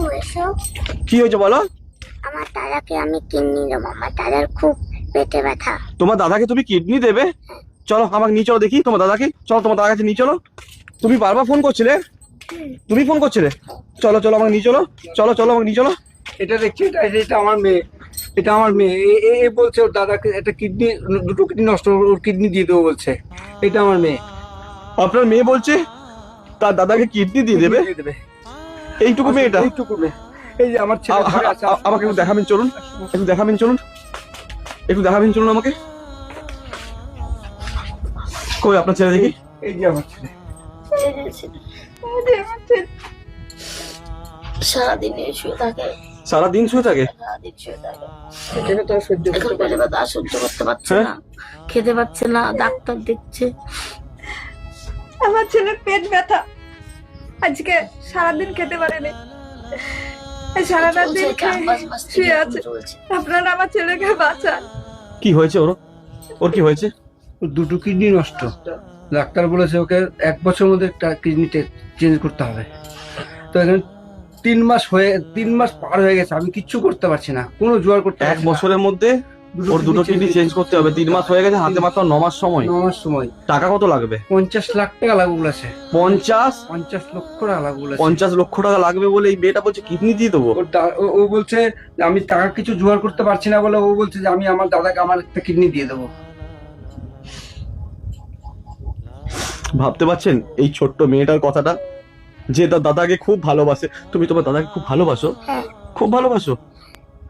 কাকু এসো। কি হয়েছে বলো? আমার দাদাকে আমি কিডনি দেবো। আমার দাদার খুব পেটে ব্যথা। তোমার দাদাকে তুমি কিডনি দেবে? চলো আমাকে নিয়ে চলো দেখি। তোমার দাদাকে? চলো তোমার দাদার কাছে নিয়ে চলো। তুমি বারবার ফোন করছিলে? তুমি ফোন করছিলে? চলো চলো আমাকে নিয়ে চলো। চলো চলো আমাকে নিয়ে চলো। এটা দেখছি এটা এটা- এটা আমার মেয়ে। এটা আমার মেয়ে। এ- এ- এ বলছে ওর দাদাকে একটা কিডনি দুটো কিডনি নষ্ট ওর কিডনি দিয়ে দেবো বলছে। এটা আমার মেয়ে। আপনার মেয়ে বলছে তার দাদাকে কিডনি দিয়ে দেবে? দিয়ে দেবে। এইটুকু মেয়েটা? এইটুকু মেয়ে। এই যে আমার ছেলে। আমাকে একটু দেখাবেন চলুন। একটু দেখাবেন চলুন। একটু দেখাবেন চলুন আমাকে। কই আপনার ছেলে দেখি? এই যে আমার ছেলে। সারাদিনে শুয়ে থাকে। সারা শুয়ে থাকে? সারাদিন শুয়ে থাকে। তো সহ্য এখন করতে পেটে ব্যথা সহ্য করতে পারছে? না। খেতে পারছে না ডাক্তার দেখছে। আমার ছেলের পেট ব্যথা। আজকে সারাদিন খেতে পারেনি। এই সারা রাত দিন শুয়ে আছে। আপনারা আমার ছেলেকে বাঁচান। কি হয়েছে ওর? ওর কি হয়েছে? দুটো কিডনি নষ্ট। ডাক্তার বলেছে ওকে এক বছরের মধ্যে একটা কিডনি চেঞ্জ করতে হবে। তো এখানে তিন মাস হয়ে তিন মাস পার হয়ে গেছে। আমি কিচ্ছু করতে পারছি না। কোনো জোয়ার করতে এক বছরের মধ্যে? ওর দুটো কিডনি চেঞ্জ করতে হবে। তিন মাস হয়ে গেছে হাতে মাত্র ন মাস সময়। ন মাস সময়। টাকা কত লাগবে? পঞ্চাশ লাখ টাকা লাগবে বলেছে পঞ্চাশ? পঞ্চাশ লক্ষ টাকা লাগবে বলেছে পঞ্চাশ লক্ষ টাকা লাগবে বলে এই মেয়েটা বলছে কিডনি দিয়ে দেবো। ও- ও বলছে আমি টাকা কিছু জোগাড় করতে পারছি না বলে ও বলছে যে আমি আমার দাদাকে আমার একটা কিডনি দিয়ে দেবো। ভাবতে পারছেন এই ছোট্ট মেয়েটার কথাটা? যে তার দাদাকে খুব ভালোবাসে। তুমি তোমার দাদাকে খুব ভালোবাসো? হ্যাঁ। খুব ভালোবাসো?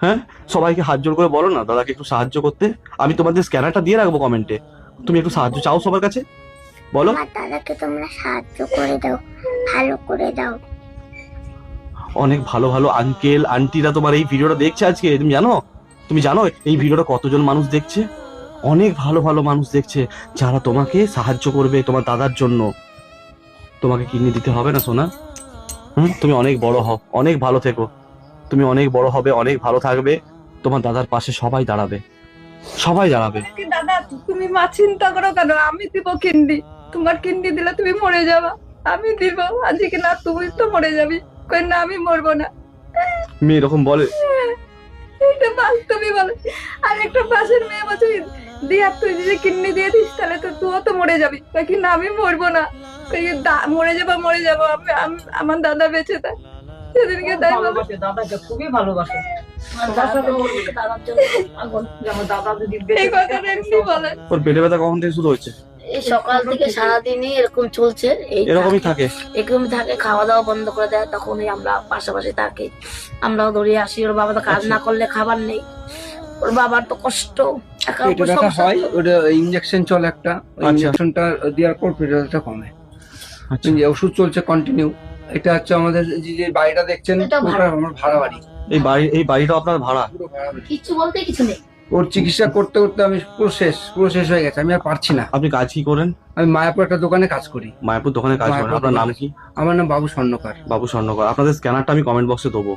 হ্যাঁ? সবাইকে হাত জোর করে বলো না দাদাকে একটু সাহায্য করতে। আমি তোমাদের স্ক্যানারটা দিয়ে রাখব কমেন্টে তুমি একটু সাহায্য চাও সবার কাছে? বলো। দাদাকে তোমরা সাহায্য করে দাও ভালো করে দাও। অনেক ভালো ভালো আঙ্কেল আন্টিরা তোমার এই ভিডিওটা দেখছে আজকে তুমি জানো? তুমি জানো এই ভিডিওটা কতজন মানুষ দেখছে? অনেক ভালো ভালো মানুষ দেখছে যারা তোমাকে সাহায্য করবে তোমার দাদার জন্য। তোমাকে কিডনি দিতে হবে না সোনা? হুম? তুমি অনেক বড় হও অনেক ভালো থেকো। তুমি অনেক বড় হবে অনেক ভালো থাকবে। তোমার দাদার পাশে সবাই দাঁড়াবে। সবাই দাঁড়াবে। দাদা তুমি মা চিন্তা করো কেন? আমি দিব কিন্ডি। তোমার কিন্ডি দিলে তুমি মরে যাবা। আমি দিব। আজকে না তুমি তো মরে যাবি। কই না আমি মরবো না। মেয়ে এরকম বলে। এটা বাস্তবই বলে। আর একটা পাশের মেয়ে বলছে দিয়া তুই যদি কিডনি দিয়ে দিস তাহলে তো তুইও তো মরে যাবি। কই কি না আমি মরবো না। মরে যাব মরে যাব। আমি আমি- আমার দাদা বেঁচে থাক। সেদিনকে তাই ভালোবাসে দাদাকে খুবই ভালোবাসে। ওর পেটে ব্যথা কখন থেকে শুরু এই সকাল থেকে সারাদিনই এরকম চলছে এরকমই থাকে। এরকমই থাকে খাওয়া দাওয়া বন্ধ করে দেয় তখনই আমরা পাশাপাশি থাকি। আমরাও দৌড়িয়ে আসি ওর বাবা তো কাজ না করলে খাবার নেই। ওর বাবার তো কষ্ট একা পেটে ব্যথা হয় ওটা ইঞ্জেকশন চলে একটা। আচ্ছা। ইঞ্জেকশনটা দেওয়ার পর পেটে ব্যথাটা কমে। আচ্ছা। যে ওষুধ চলছে কন্টিনিউ এটা হচ্ছে আমাদের যে যে বাড়িটা দেখছেন এটা ওটা ভাড়া। আমার ভাড়া বাড়ি। এই বাড়ি এই বাড়িটা আপনার ভাড়া? পুরো ভাড়া বাড়ি। কিচ্ছু বলতে কিছু নেই। ওর চিকিৎসা করতে করতে আমি পুরো শেষ পুরো শেষ হয়ে গেছে আমি আর পারছি না। আপনি কাজ কি করেন? আমি মায়াপুর একটা দোকানে কাজ করি। মায়াপুর দোকানে কাজ করেন। মায়াপুর আপনার নাম কি? আমার নাম বাবু স্বর্ণকার। বাবু স্বর্ণকর। আপনাদের স্ক্যানারটা আমি কমেন্ট বক্সে দেবো।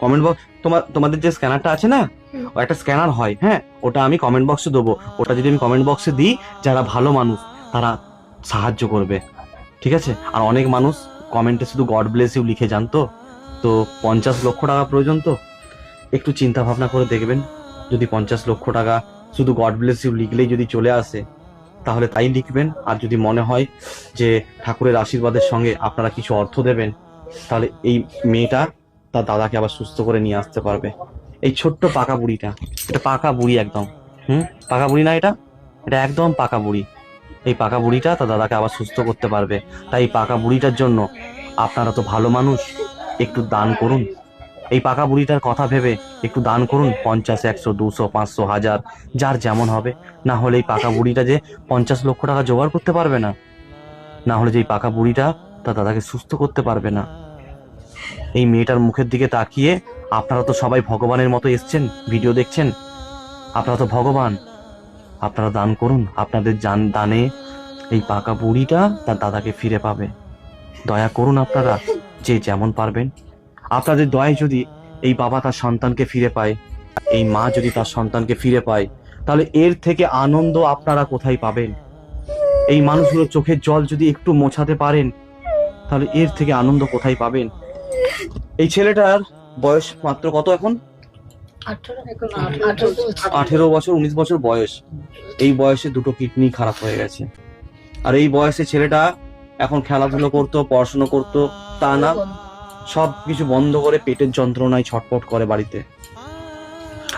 কমেন্ট বক্স তোমার তোমাদের যে স্ক্যানারটা আছে না ও একটা স্ক্যানার হয় হ্যাঁ? ওটা আমি কমেন্ট বক্সে দেবো। ওটা যদি আমি কমেন্ট বক্সে দিই যারা ভালো মানুষ তারা সাহায্য করবে। ঠিক আছে? আর অনেক মানুষ কমেন্টে শুধু গড ব্লেস ইউ লিখে যান তো। তো পঞ্চাশ লক্ষ টাকা প্রয়োজন তো। একটু চিন্তা ভাবনা করে দেখবেন। যদি পঞ্চাশ লক্ষ টাকা শুধু গড ব্লেস ইউ লিখলেই যদি চলে আসে, তাহলে তাই লিখবেন। আর যদি মনে হয় যে ঠাকুরের আশীর্বাদের সঙ্গে আপনারা কিছু অর্থ দেবেন, তাহলে এই মেয়েটা তার দাদাকে আবার সুস্থ করে নিয়ে আসতে পারবে। এই ছোট্ট পাকা বুড়িটা, এটা পাকা বুড়ি একদম। হুম? পাকা বুড়ি না এটা? এটা একদম পাকা বুড়ি। এই পাকা বুড়িটা তার দাদাকে আবার সুস্থ করতে পারবে। তাই পাকা বুড়িটার জন্য আপনারা তো ভালো মানুষ, একটু দান করুন। এই পাকা বুড়িটার কথা ভেবে একটু দান করুন, পঞ্চাশ, একশো, দুশো, পাঁচশো, হাজার, যার যেমন হবে। না হলে এই পাকা বুড়িটা যে পঞ্চাশ লক্ষ টাকা জোগাড় করতে পারবে না। না হলে যে এই পাকা বুড়িটা তার দাদাকে সুস্থ করতে পারবে না। এই মেয়েটার মুখের দিকে তাকিয়ে আপনারা তো সবাই ভগবানের মতো এসছেন, ভিডিও দেখছেন। আপনারা তো ভগবান। আপনারা দান করুন। আপনাদের যান দানে এই পাকা বুড়িটা তার দাদাকে ফিরে পাবে। দয়া করুন আপনারা যে যেমন পারবেন। আপনাদের দয়ায় যদি এই বাবা তার সন্তানকে ফিরে পায়, এই মা যদি তার সন্তানকে ফিরে পায়, তাহলে এর থেকে আনন্দ আপনারা কোথায় পাবেন? এই মানুষগুলোর চোখের জল যদি একটু মোছাতে পারেন, তাহলে এর থেকে আনন্দ কোথায় পাবেন? এই ছেলেটার বয়স মাত্র কত এখন? আঠেরো? বছর। উনিশ বছর বয়স। এই বয়সে দুটো কিডনি খারাপ হয়ে গেছে। আর এই বয়সে ছেলেটা এখন খেলাধুলো করতো পড়াশুনো করতো তা না। সব কিছু বন্ধ করে পেটের যন্ত্রণায় ছটপট করে বাড়িতে।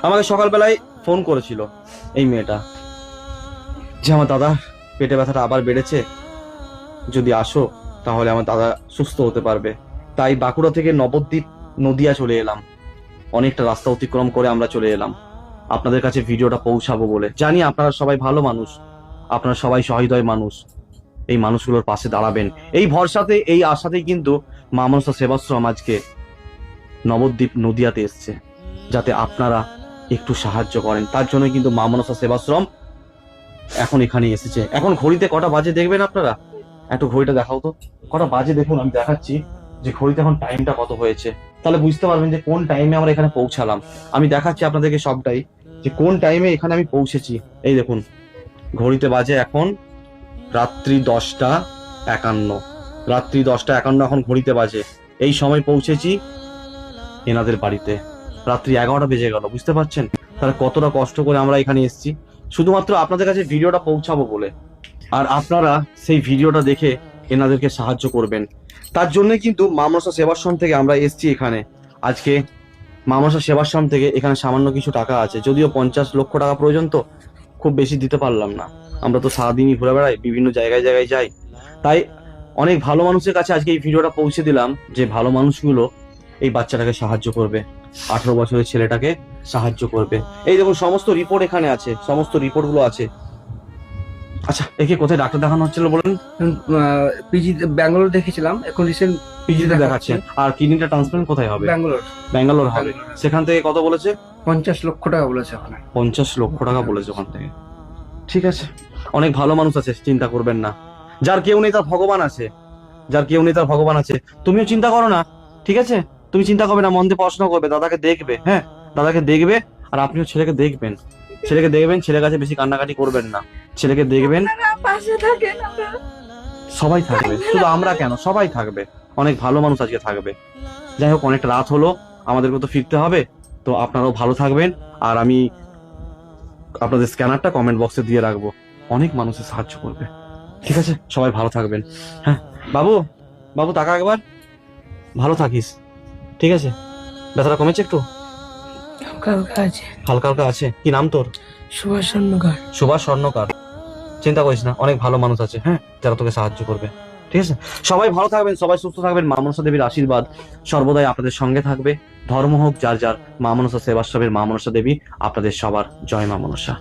আমাকে সকালবেলায় ফোন করেছিল এই মেয়েটা যে আমার দাদা পেটে ব্যথাটা আবার বেড়েছে। যদি আসো তাহলে আমার দাদা সুস্থ হতে পারবে। তাই বাঁকুড়া থেকে নবদ্বীপ নদিয়া চলে এলাম। অনেকটা রাস্তা অতিক্রম করে আমরা চলে এলাম। আপনাদের কাছে ভিডিওটা পৌঁছাবো বলে। জানি আপনারা সবাই ভালো মানুষ। আপনারা সবাই সহৃদয় মানুষ। এই মানুষগুলোর পাশে দাঁড়াবেন। এই ভরসাতে, এই আশাতেই কিন্তু মা মনসা সেবাশ্রম আজকে নবদ্বীপ নদিয়াতে এসছে, যাতে আপনারা একটু সাহায্য করেন। তার জন্য কিন্তু মা মনসা সেবাশ্রম এখন এখানে এসেছে। এখন ঘড়িতে কটা বাজে দেখবেন আপনারা? একটু ঘড়িটা দেখাও তো। কটা বাজে দেখুন, আমি দেখাচ্ছি যে ঘড়িতে এখন টাইমটা কত হয়েছে। তাহলে বুঝতে পারবেন যে কোন টাইমে আমরা এখানে পৌঁছালাম। আমি দেখাচ্ছি আপনাদেরকে সবটাই, যে কোন টাইমে এখানে আমি পৌঁছেছি। এই দেখুন, ঘড়িতে বাজে এখন রাত্রি দশটা একান্ন। রাত্রি দশটা একান্ন এখন ঘড়িতে বাজে। এই সময় পৌঁছেছি এনাদের বাড়িতে। রাত্রি এগারোটা বেজে গেল, বুঝতে পারছেন? তাহলে কতটা কষ্ট করে আমরা এখানে এসেছি। শুধুমাত্র আপনাদের কাছে ভিডিওটা পৌঁছাবো বলে। আর আপনারা সেই ভিডিওটা দেখে এনাদেরকে সাহায্য করবেন। তার জন্য কিন্তু মামসা সেবাশ্রম থেকে আমরা এসেছি এখানে। আজকে মামসা সেবাশ্রম থেকে এখানে সামান্য কিছু টাকা আছে। যদিও পঞ্চাশ লক্ষ টাকা প্রয়োজন তো, খুব বেশি দিতে পারলাম না। আমরা তো সারাদিনই ঘুরে বেড়াই, বিভিন্ন জায়গায় জায়গায় যাই। তাই অনেক ভালো মানুষের কাছে আজকে এই ভিডিওটা পৌঁছে দিলাম যে ভালো মানুষগুলো এই বাচ্চাটাকে সাহায্য করবে। আঠারো বছরের ছেলেটাকে সাহায্য করবে। এই দেখুন, সমস্ত রিপোর্ট এখানে আছে, সমস্ত রিপোর্টগুলো আছে। আচ্ছা একে কোথায় ডাক্তার দেখানো হচ্ছিল বলেন? পিজি ব্যাঙ্গালোর দেখেছিলাম এখন রিসেন্ট পিজিতে দেখাচ্ছে। আর কিডনিটা ট্রান্সপ্লান্ট কোথায় হবে? ব্যাঙ্গালোর। ব্যাঙ্গালোর হবে। সেখান থেকে কত বলেছে? পঞ্চাশ লক্ষ টাকা বলেছে ওখানে। পঞ্চাশ লক্ষ টাকা বলেছে ওখান থেকে। ঠিক আছে। অনেক ভালো মানুষ আছে চিন্তা করবেন না। যার কেউ নেই তার ভগবান আছে। যার কেউ নেই তার ভগবান আছে। তুমিও চিন্তা করো না ঠিক আছে? তুমি চিন্তা করবে না মন দিয়ে পড়াশোনা করবে দাদাকে দেখবে হ্যাঁ? দাদাকে দেখবে আর আপনিও ছেলেকে দেখবেন। ছেলেকে দেখবেন ছেলের কাছে বেশি কান্নাকাটি করবেন না। ছেলেকে দেখবেন। পাশে থাকেন সবাই থাকবে শুধু আমরা কেন? সবাই থাকবে। অনেক ভালো মানুষ আজকে থাকবে। যাই হোক অনেকটা রাত হলো আমাদেরকে তো ফিরতে হবে। তো আপনারাও ভালো থাকবেন। আর আমি আপনাদের স্ক্যানারটা কমেন্ট বক্সে দিয়ে রাখব। অনেক মানুষের সাহায্য করবে। ঠিক আছে? সবাই ভালো থাকবেন। হ্যাঁ বাবু বাবু টাকা একবার। ভালো থাকিস। ঠিক আছে? ব্যথাটা কমেছে একটু? কালকে আছে। হালকা হালকা আছে। কি নাম তোর? সুভাষ স্বর্ণকার। সুভাষ স্বর্ণকার। চিন্তা করিস না, অনেক ভালো মানুষ আছে হ্যাঁ যারা তোকে সাহায্য করবে, ঠিক আছে? সবাই ভালো থাকবেন, সবাই সুস্থ থাকবেন, মা মনসা দেবীর আশীর্বাদ সর্বদাই আপনাদের সঙ্গে থাকবে। ধর্ম হোক, যার যার মা মনসা, সেবাশ্রমের মা মনসা দেবী, আপনাদের সবার জয় মা মনসা।